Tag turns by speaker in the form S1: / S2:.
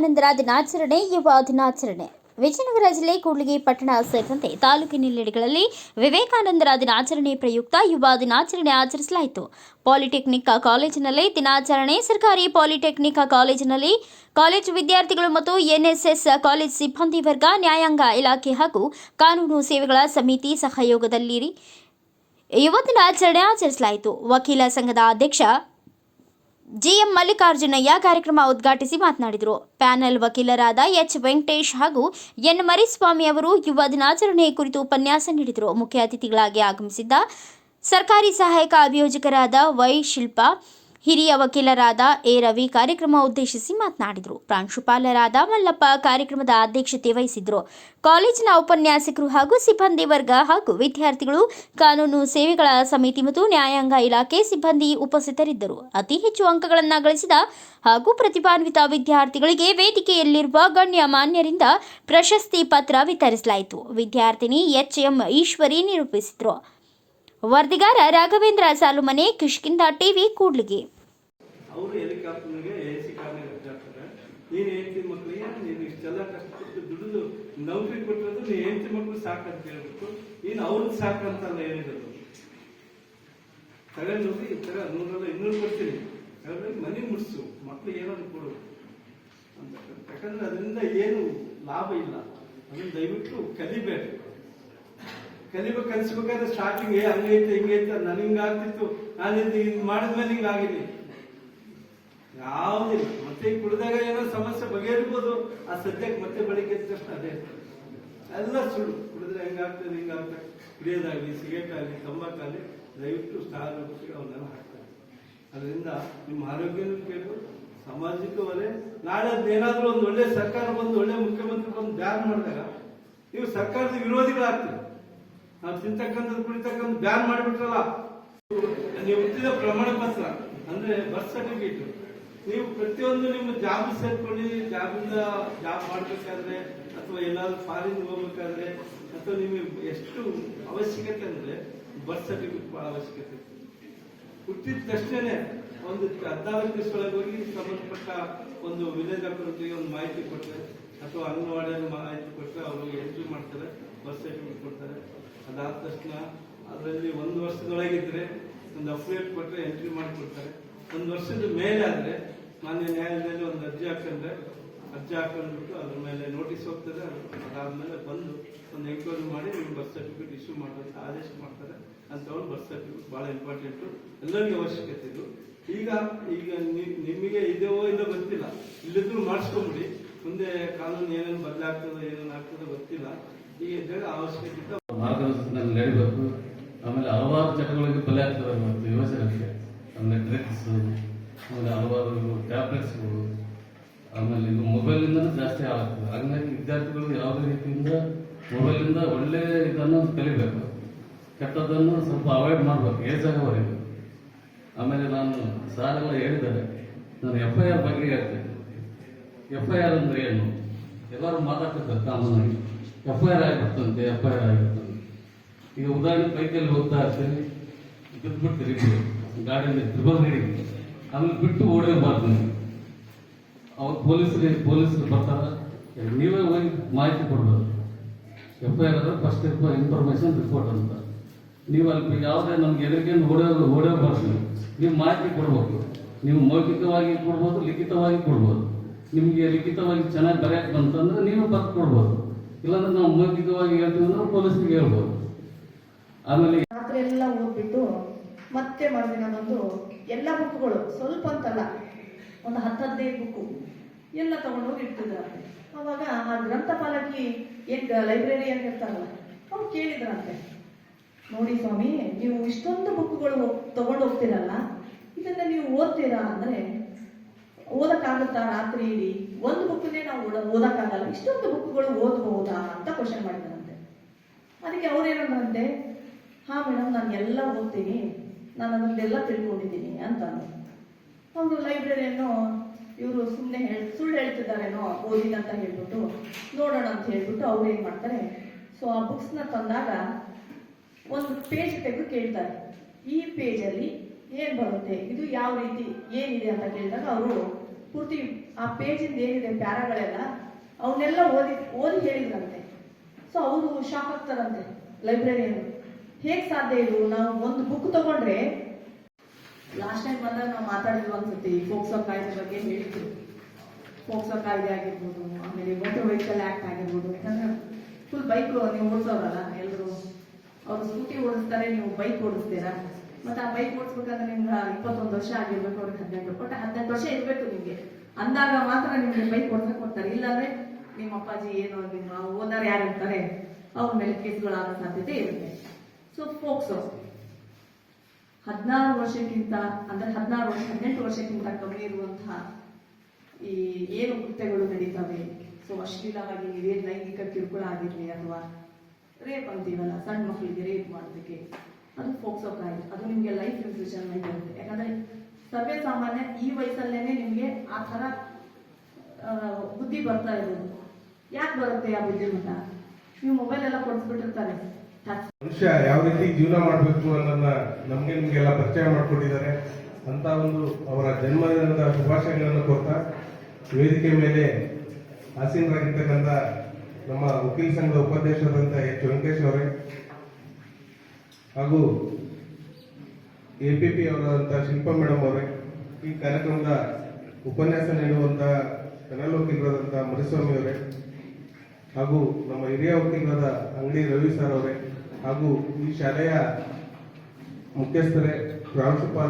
S1: ವಿವೇಕಾನಂದರ ದಿನಾಚರಣೆ, ಯುವ ದಿನಾಚರಣೆ. ವಿಜಯನಗರ ಜಿಲ್ಲೆ ಕೂಡ್ಲಿಗಿ, ಪಟ್ಟಣ ಸೇರಿದಂತೆ ತಾಲೂಕಿನೆಲ್ಲೆಡೆಗಳಲ್ಲಿ ವಿವೇಕಾನಂದರ ದಿನಾಚರಣೆ ಪ್ರಯುಕ್ತ ಯುವ ದಿನಾಚರಣೆ ಆಚರಿಸಲಾಯಿತು. ಪಾಲಿಟೆಕ್ನಿಕ್ ಕಾಲೇಜಿನಲ್ಲಿ ದಿನಾಚರಣೆ, ಸರ್ಕಾರಿ ಪಾಲಿಟೆಕ್ನಿಕ್ ಕಾಲೇಜಿನಲ್ಲಿ ಕಾಲೇಜು ವಿದ್ಯಾರ್ಥಿಗಳು ಮತ್ತು ಎನ್ಎಸ್ಎಸ್ ಕಾಲೇಜ್ ಸಿಬ್ಬಂದಿ ವರ್ಗ, ನ್ಯಾಯಾಂಗ ಇಲಾಖೆ ಹಾಗೂ ಕಾನೂನು ಸೇವೆಗಳ ಸಮಿತಿ ಸಹಯೋಗದಲ್ಲಿ ಯುವ ದಿನಾಚರಣೆ ಆಚರಿಸಲಾಯಿತು. ವಕೀಲ ಸಂಘದ ಅಧ್ಯಕ್ಷ ಜಿಎಂ ಮಲ್ಲಿಕಾರ್ಜುನಯ್ಯ ಕಾರ್ಯಕ್ರಮ ಉದ್ಘಾಟಿಸಿ ಮಾತನಾಡಿದರು. ಪ್ಯಾನೆಲ್ ವಕೀಲರಾದ ಎಚ್ ವೆಂಕಟೇಶ್ ಹಾಗೂ ಎನ್ ಮರಿಸ್ವಾಮಿ ಅವರು ಯುವ ದಿನಾಚರಣೆ ಕುರಿತು ಉಪನ್ಯಾಸ ನೀಡಿದರು. ಮುಖ್ಯ ಅತಿಥಿಗಳಾಗಿ ಆಗಮಿಸಿದ್ದ ಸರ್ಕಾರಿ ಸಹಾಯಕ ಅಭಿಯೋಜಕರಾದ ವೈ ಶಿಲ್ಪಾ ಹಿರಿಯ ವಕೀಲರಾದ ಎ. ರವಿ ಕಾರ್ಯಕ್ರಮ ಉದ್ದೇಶಿಸಿ ಮಾತನಾಡಿದರು. ಪ್ರಾಂಶುಪಾಲರಾದ ಮಲ್ಲಪ್ಪ ಕಾರ್ಯಕ್ರಮದ ಅಧ್ಯಕ್ಷತೆ ವಹಿಸಿದ್ರು ಕಾಲೇಜಿನ ಉಪನ್ಯಾಸಕರು ಹಾಗೂ ಸಿಬ್ಬಂದಿ ವರ್ಗ ಹಾಗೂ ವಿದ್ಯಾರ್ಥಿಗಳು, ಕಾನೂನು ಸೇವೆಗಳ ಸಮಿತಿ ಮತ್ತು ನ್ಯಾಯಾಂಗ ಇಲಾಖೆ ಸಿಬ್ಬಂದಿ ಉಪಸ್ಥಿತರಿದ್ದರು. ಅತಿ ಹೆಚ್ಚು ಅಂಕಗಳನ್ನು ಗಳಿಸಿದ ಹಾಗೂ ಪ್ರತಿಭಾನ್ವಿತ ವಿದ್ಯಾರ್ಥಿಗಳಿಗೆ ವೇದಿಕೆಯಲ್ಲಿರುವ ಗಣ್ಯ ಮಾನ್ಯರಿಂದ ಪ್ರಶಸ್ತಿ ಪತ್ರ ವಿತರಿಸಲಾಯಿತು. ವಿದ್ಯಾರ್ಥಿನಿ ಎಚ್ ಎಂ ಈಶ್ವರಿ ನಿರೂಪಿಸಿದರು. ವರದಿಗಾರ ರಾಘವೇಂದ್ರ ಸಾಲುಮನೆ ಕಿಷ್ಕಿಂದ ಟಿವಿ, ಕೂಡ್ಲಿಗೆ.
S2: ಅವರು ನೌಕರಿ ಕೊಟ್ಟಿರೋದು ಹೆಂಡತಿ ಮಕ್ಕಳು ಸಾಕಂತ ಹೇಳ್ಬಿಟ್ಟು ನೀನು ಸಾಕಂತಲ್ಲ ಹೇಳಿರೋದು ತಗೊಂಡು ಈ ನೂರಲ್ಲ ಇನ್ನೂರು ಕೊಡ್ತೀನಿ. ಮನೆ ಮುಟ್ಸು ಮಕ್ಳು ಏನಾದ್ರು ಕೊಡು. ಅಂತ ಯಾಕಂದ್ರೆ ಅದರಿಂದ ಏನು ಲಾಭ ಇಲ್ಲ. ಅದನ್ನ ದಯವಿಟ್ಟು ಕಲಿಬೇಕು. ಕಲಿಬೇಕು, ಕಲಿಸ್ಬೇಕಾದ್ರೆ ಸ್ಟಾರ್ಟಿಂಗ್ ಏ ಹಂಗೈತೆ ಹಿಂಗೈತೆ ನನಗೆ ಹಿಂಗಾಗ್ತಿತ್ತು ನಾನು ಇದು ಇದು ಮಾಡಿದ್ಮೇಲೆ ಹಿಂಗಾಗಿದ್ದೀನಿ ಯಾವುದಿಲ್ಲ. ಮತ್ತೆ ಕುಡಿದಾಗ ಏನೋ ಸಮಸ್ಯೆ ಬಗೆಹರಿಬೋದು. ಆ ಸದ್ಯಕ್ಕೆ ಮತ್ತೆ ಬೆಳಿಗ್ಗೆ ತಕ್ಷಣ ಅದೇ. ಎಲ್ಲ ಸುಳ್ಳು. ಕುಡಿದ್ರೆ ಹೆಂಗಾಗ್ತದೆ ಹಿಂಗಾಗ್ತದೆ ಕುಡಿಯೋದಾಗಲಿ ಸಿಗರೇಟ್ ಆಗಲಿ ತಂಬಾಕಾಗಲಿ, ದಯವಿಟ್ಟು ಸ್ಟಾರ್ ಅವನ್ನೆಲ್ಲ ಹಾಕ್ತಾರೆ. ಅದರಿಂದ ನಿಮ್ಮ ಆರೋಗ್ಯನೂ ಬೇಕು ಸಾಮಾಜಿಕ ನಾಳೆ ಏನಾದರೂ ಒಂದು ಒಳ್ಳೆ ಸರ್ಕಾರ ಬಂದು, ಒಳ್ಳೆ ಮುಖ್ಯಮಂತ್ರಿ ಬಂದು ಬ್ಯಾನ್ ಮಾಡಿದಾಗ, ನೀವು ಸರ್ಕಾರದ ವಿರೋಧಿಗಳಾಗ್ತೀರಿ. ನಾವು ತಿಂತಕ್ಕಂಥದ್ದು ಕುಡಿತಕ್ಕಂಥ ಬ್ಯಾನ್ ಮಾಡಿಬಿಟ್ರಲ್ಲ. ನೀವು ಹುಟ್ಟಿದ ಪ್ರಮಾಣ ಪತ್ರ, ಅಂದ್ರೆ ಬರ್ತ್ ಸರ್ಟಿಫಿಕೇಟ್ ನೀವು ಪ್ರತಿಯೊಂದು ನಿಮ್ಮ ಜಾಬ್ ಸೇರ್ಕೊಂಡಿದ್ದೀರಿ ಜಾಬಿಂದ ಜಾಬ್ ಮಾಡ್ಬೇಕಾದ್ರೆ, ಅಥವಾ ಎಲ್ಲಾದ್ರೂ ಫಾರಿನ್ ಹೋಗ್ಬೇಕಾದ್ರೆ, ಅಥವಾ ನಿಮಗೆ ಎಷ್ಟು ಅವಶ್ಯಕತೆ ಅಂದ್ರೆ ಬರ್ತ್ ಸರ್ಟಿಫಿಕೇಟ್ ಬಹಳ ಅವಶ್ಯಕತೆ. ಹುಟ್ಟಿದ ತಕ್ಷಣನೇ ಒಂದು ಹದಿನಾಲ್ಕು ದಿವಸದೊಳಗೆ ಹೋಗಿ ಸಂಬಂಧಪಟ್ಟ ಒಂದು ವಿಲೇಜ್ ಆಫೀಸರ್ಗೆ ಒಂದು ಮಾಹಿತಿ ಕೊಟ್ಟರೆ ಅಥವಾ ಅಂಗನವಾಡಿಯಲ್ಲಿ ಮಾಹಿತಿ ಕೊಟ್ಟರೆ ಅವರು ಎಂಟ್ರಿ ಮಾಡ್ತಾರೆ ಬರ್ತ್ ಸರ್ಟಿಫಿಕೇಟ್ ಕೊಡ್ತಾರೆ. ಅದಾದ ತಕ್ಷಣ ಅದರಲ್ಲಿ ಒಂದು ವರ್ಷದೊಳಗಿದ್ರೆ ಒಂದು ಅಫಿಡೇಟ್ ಕೊಟ್ಟರೆ ಎಂಟ್ರಿ ಮಾಡಿಕೊಡ್ತಾರೆ. ಒಂದು ವರ್ಷದ ಮೇಲೆ ಆದರೆ ಮಾನ್ಯ ನ್ಯಾಯಾಲಯದಲ್ಲಿ ಒಂದು ಅರ್ಜಿ ಹಾಕೊಂಡ್ರೆ ಅರ್ಜಿ ಹಾಕೊಂಡ್ಬಿಟ್ಟು ಅದ್ರ ಮೇಲೆ ನೋಟಿಸ್ ಹೋಗ್ತದೆ ಅದಾದ್ಮೇಲೆ ಬಂದು ಒಂದು ಎಂಕ್ವೈರಿ ಮಾಡಿ ನಿಮ್ಗೆ ಬರ್ತ್ ಸರ್ಟಿಫಿಕೇಟ್ ಇಶ್ಯೂ ಮಾಡೋದು ಆದೇಶ ಮಾಡ್ತಾರೆ. ಅಂತ ತಗೊಂಡು ಬರ್ತ್ ಸರ್ಟಿಫಿಕೇಟ್ ಭಾಳ ಇಂಪಾರ್ಟೆಂಟು ಎಲ್ಲರಿಗೂ ಅವಶ್ಯಕತೆ ಇದು. ಈಗ ಈಗ ನಿಮಗೆ ಇದೆಯೋ ಇಲ್ಲೋ ಗೊತ್ತಿಲ್ಲ. ಇಲ್ಲಿದ್ರು ಮಾಡಿಸ್ಕೊಂಬಿಡಿ. ಮುಂದೆ ಕಾನೂನು ಏನೇನು ಬದಲಾಗ್ತದೋ, ಏನೇನು ಆಗ್ತದೋ ಗೊತ್ತಿಲ್ಲ. ಈಗ ಇದ್ದಾಗ ಅವಶ್ಯಕತೆ
S3: ಮಾರ್ಗದರ್ಶನದಲ್ಲಿ ನಡಿಬೇಕು. ಆಮೇಲೆ ಹಲವಾರು ಚಟಗಳಿಗೆ ಬಲೆ ಆಗ್ತದೆ ಇವತ್ತು ಯುವಜನಕ್ಕೆ. ಆಮೇಲೆ ಡ್ರಿಂಕ್ಸ್ ಆಮೇಲೆ ಹಲವಾರು ಟ್ಯಾಬ್ಲೆಟ್ಸ್ಗಳು ಆಮೇಲೆ ಇದು ಮೊಬೈಲಿಂದನೂ ಜಾಸ್ತಿ ಆಗ್ತದೆ ಹಂಗಾಗಿ ವಿದ್ಯಾರ್ಥಿಗಳು ಯಾವುದೇ ರೀತಿಯಿಂದ ಮೊಬೈಲಿಂದ ಒಳ್ಳೆ ಇದನ್ನು ಕಲಿಬೇಕು. ಕೆಟ್ಟದ್ದನ್ನು ಸ್ವಲ್ಪ ಅವಾಯ್ಡ್ ಮಾಡಬೇಕು ಏಜ್ ಆಗೋವರೆಗೂ. ಆಮೇಲೆ ನಾನು ಸಾರೆಲ್ಲ ಹೇಳಿದ್ದಾರೆ. ನಾನು ಎಫ್ ಐ ಆರ್ ಬಗ್ಗೆ ಹೇಳ್ತೇನೆ. ಎಫ್ ಐ ಆರ್ ಅಂದ್ರೆ ಏನು? ಎಲ್ಲರೂ ಮಾತಾಡ್ತಿರ್ತಾರೆ ಆಗಿ. ಎಫ್ ಐ ಆರ್ ಆಗಿರ್ತಂತೆ ಎಫ್ ಐ ಆರ್ ಆಗಿಬಿಡ್ತಂತೆ ಈಗ ಉದಾಹರಣೆ ಬೈಕಲ್ಲಿ ಹೋಗ್ತಾ ಇರ್ತೀರಿ ಬಿದ್ದುಬಿಡ್ತೀರಿ ಗಾಡಿಯಲ್ಲಿ ತ್ರಿಬಲ್ ಗಾಡಿ ಆಮೇಲೆ ಬಿಟ್ಟು ಓಡೋಬಾರ್ದು ನೀವು. ಅವಾಗ ಪೊಲೀಸರಿಗೆ ಪೊಲೀಸರು ಬರ್ತಾರ? ನೀವೇ ಹೋಗಿ ಮಾಹಿತಿ ಕೊಡ್ಬೋದು ಎಫ್ ಐ ಆರ್ ಅಂದ್ರೆ ಫಸ್ಟ್ ಇನ್ಫಾರ್ಮೇಶನ್ ರಿಪೋರ್ಟ್ ಅಂತ. ನೀವು ಅಲ್ಲಿ ಯಾವುದೇ ನಮ್ಗೆ ಎದುರಿಗೆ ಓಡೋ ಓಡೋ ಬರ್ತೀನಿ ನೀವು. ಮಾಹಿತಿ ಕೊಡ್ಬೇಕು. ನೀವು ಮೌಖಿಕವಾಗಿ ಕೊಡ್ಬೋದು, ಲಿಖಿತವಾಗಿ ಕೊಡ್ಬೋದು. ನಿಮಗೆ ಲಿಖಿತವಾಗಿ ಚೆನ್ನಾಗಿ ಬರೆಯಕ್ಕೆ ಬಂತಂದ್ರೆ ನೀವು ಬರ್ದು ಕೊಡ್ಬೋದು. ಇಲ್ಲಾಂದ್ರೆ ನಾವು ಮೌಖಿಕವಾಗಿ ಹೇಳ್ತೀವಿ ಅಂದ್ರೆ ಪೊಲೀಸಿಗೆ ಹೇಳ್ಬೋದು. ಆಮೇಲೆ
S4: ರಾತ್ರಿ ಎಲ್ಲ ಓದ್ಬಿಟ್ಟು ಮತ್ತೆ ಮರುದಿನ ಬಂದು ಎಲ್ಲ ಬುಕ್ಗಳು ಸ್ವಲ್ಪ ಅಂತಲ್ಲ, ಒಂದು ಹತ್ತು ಹದಿನೈದು ಬುಕ್ಕು ಎಲ್ಲ ತಗೊಂಡೋಗಿ ಇಡ್ತಿದ್ರಂತೆ ಅವಾಗ ಆ ಗ್ರಂಥಪಾಲಕಿ ಏನ್ ಲೈಬ್ರರಿ ಅಂತ ಇರ್ತಾರಲ್ಲ, ಅವ್ರು ಕೇಳಿದ್ರಂತೆ, ನೋಡಿ ಸ್ವಾಮಿ, ನೀವು ಇಷ್ಟೊಂದು ಬುಕ್ಗಳು ತಗೊಂಡು ಹೋಗ್ತೀರಲ್ಲ, ಇದನ್ನ ನೀವು ಓದ್ತೀರಾ ಅಂದ್ರೆ, ಓದಕ್ಕಾಗುತ್ತಾ ರಾತ್ರಿ ಇಡೀ? ಒಂದು ಬುಕ್ಕನ್ನೇ ನಾವು ಓದ, ಓದಕ್ಕಾಗಲ್ಲ, ಇಷ್ಟೊಂದು ಬುಕ್ಗಳು ಓದಬಹುದಾ ಅಂತ ಕ್ವಶನ್ ಮಾಡಿದ್ರಂತೆ. ಅದಕ್ಕೆ ಅವ್ರೇನಂದ್ರಂತೆ ಹಾ ಮೇಡಮ್ ನಾನು ಎಲ್ಲ ಓದ್ತೀನಿ. ನಾನು ಅದನ್ನೆಲ್ಲ ತಿಳ್ಕೊಂಡಿದ್ದೀನಿ ಅಂತ ಅವರು ಲೈಬ್ರರಿಯನ್ನು ಇವರು ಸುಮ್ಮನೆ ಹೇಳಿ ಸುಳ್ಳು ಹೇಳ್ತಿದ್ದಾರೇನೋ ಓದಿದಂತ ಹೇಳ್ಬಿಟ್ಟು ನೋಡೋಣ ಅಂತ ಹೇಳ್ಬಿಟ್ಟು ಅವ್ರು ಏನು ಮಾಡ್ತಾರೆ? ಸೊ ಆ ಬುಕ್ಸ್ನ ತಂದಾಗ ಒಂದು ಪೇಜ್ ತೆಗೆದು ಕೇಳ್ತಾರೆ. ಈ ಪೇಜಲ್ಲಿ ಏನು ಬರುತ್ತೆ? ಇದು ಯಾವ ರೀತಿ ಏನಿದೆ ಅಂತ ಕೇಳಿದಾಗ ಅವರು ಪೂರ್ತಿ ಆ ಪೇಜಿಂದ ಏನಿದೆ ಪ್ಯಾರಾಗಳೆಲ್ಲ ಅವನ್ನೆಲ್ಲ ಓದಿ ಓದಿ ಹೇಳಿದ್ರಂತೆ. ಸೊ ಅವರು ಶಾಕ್ ಆಗ್ತಾರಂತೆ ಲೈಬ್ರರಿಯನ್ ಹೇಗ್ ಸಾಧ್ಯ ಇದು? ನಾವು ಒಂದು ಬುಕ್ ತಗೊಂಡ್ರೆ ಲಾಸ್ಟ್ ಟೈಮ್ ಬಂದಾಗ ನಾವು ಮಾತಾಡಿದ್ವಿ ಅನ್ಸುತ್ತೆ, ಈ ಫೋಕ್ಸೋ ಕಾಯ್ದೆ ಬಗ್ಗೆ ಹೇಳಿದ್ರು. ಫೋಕ್ಸೋ ಕಾಯ್ದೆ ಆಗಿರ್ಬೋದು, ಆಮೇಲೆ ಮೋಟರ್ ವೆಹಿಕಲ್ ಆಕ್ಟ್ ಆಗಿರ್ಬೋದು, ಯಾಕಂದ್ರೆ ಫುಲ್ ಬೈಕ್ ನೀವು ಓಡಿಸೋರಲ್ಲ ಎಲ್ಲರೂ ಅವ್ರು ಸ್ಕೂಟಿ ಓಡಿಸ್ತಾರೆ, ನೀವು ಬೈಕ್ ಓಡಿಸ್ತೀರಾ? ಮತ್ತೆ ಆ ಬೈಕ್ ಓಡಿಸ್ಬೇಕಂದ್ರೆ ನಿಮ್ಗೆ ಇಪ್ಪತ್ತೊಂದು ವರ್ಷ ಆಗಿರ್ಬೇಕು, ಅವ್ರಿಗೆ ಹದಿನೆಂಟು ಬಟ್ ಹದಿನೆಂಟು ವರ್ಷ ಇರಬೇಕು ನಿಮಗೆ. ಅಂದಾಗ ಮಾತ್ರ ನಿಮಗೆ ಬೈಕ್ ಓಡಿಸಕ್ ಕೊಡ್ತಾರೆ ಇಲ್ಲಾಂದ್ರೆ ನಿಮ್ಮ ಅಪ್ಪಾಜಿ ಏನು ನಿಮ್ಮ ಓನರ್ ಯಾರು ಇರ್ತಾರೆ ಅವ್ರ ಮೇಲೆ ಕೇಸ್ಗಳಾಗೋ ಸಾಧ್ಯತೆ ಇರುತ್ತೆ. ಸೊ ಫೋಕ್ಸೋ ಹದಿನಾರು ವರ್ಷಕ್ಕಿಂತ, ಅಂದ್ರೆ ಹದಿನಾರು ವರ್ಷ, ಹದಿನೆಂಟು ವರ್ಷಕ್ಕಿಂತ ಕಮ್ಮಿ ಇರುವಂತಹ ಈ ಏನು ಕೃತ್ಯಗಳು ನಡೀತವೆ? ಸೊ ಅಶ್ಲೀಲವಾಗಿ ನೀವೇನು ಲೈಂಗಿಕ ಕಿರುಕುಳ ಆಗಿರಲಿ ಅಥವಾ ರೇಪ್ ಅಂತೀವಲ್ಲ ಸಣ್ಣ ಮಕ್ಕಳಿಗೆ ರೇಪ್ ಮಾಡೋದಕ್ಕೆ, ಅದು ಫೋಕ್ಸೋ ಕಾಯ್ದೆ ಅದು ನಿಮಗೆ ಲೈಫ್ ಇಂಪ್ರಿಸನ್ಮೆಂಟ್ ಇರುತ್ತೆ ಯಾಕಂದ್ರೆ ಸರ್ವೇ ಸಾಮಾನ್ಯ ಈ ವಯಸ್ಸಲ್ಲೇನೆ ನಿಮಗೆ ಆ ಥರ ಬುದ್ಧಿ ಬರ್ತಾ ಇರೋದು. ಯಾಕೆ ಬರುತ್ತೆ ಆ ಬುದ್ಧಿ ಮತ ನೀವು ಮೊಬೈಲ್ ಎಲ್ಲ ಕೊಡಿಸ್ಬಿಟ್ಟಿರ್ತಾರೆ.
S5: ಮನುಷ್ಯ ಯಾವ ರೀತಿ ಜೀವನ ಮಾಡಬೇಕು ಅನ್ನೋದನ್ನ ನಮ್ಗೆ ನಿಮ್ಗೆಲ್ಲ ಪರಿಚಯ ಮಾಡಿಕೊಟ್ಟಿದ್ದಾರೆ. ಅಂತ ಒಂದು ಅವರ ಜನ್ಮದಿನದ ಶುಭಾಶಯಗಳನ್ನು ಕೊಡ್ತಾ, ವೇದಿಕೆ ಮೇಲೆ ಆಸೀನರಾಗಿರ್ತಕ್ಕಂಥ ನಮ್ಮ ವಕೀಲ ಸಂಘದ ಉಪಾಧ್ಯಕ್ಷರಾದಂಥ ಎಚ್. ವೆಂಕಟೇಶ್ ಅವರೇ, ಹಾಗೂ ಎ ಪಿ ಪಿ ಅವರಾದಂಥ ಶಿಲ್ಪಾ ಮೇಡಮ್ ಅವರೇ, ಈ ಕಾರ್ಯಕ್ರಮದ ಉಪನ್ಯಾಸ ನೀಡುವಂತ ಕನ್ನಡ ವಕೀಲರಾದಂಥ ಮರಿಸ್ವಾಮಿ ಅವರೇ ಹಾಗೂ ನಮ್ಮ ಹಿರಿಯ ವಕೀಲರಾದ ಅಂಗಡಿ ರವಿ ಸರ್ ಅವರೇ ಹಾಗೂ ಈ ಶಾಲೆಯ ಮುಖ್ಯಸ್ಥರೇ ಪ್ರಾಂಶುಪಾಲ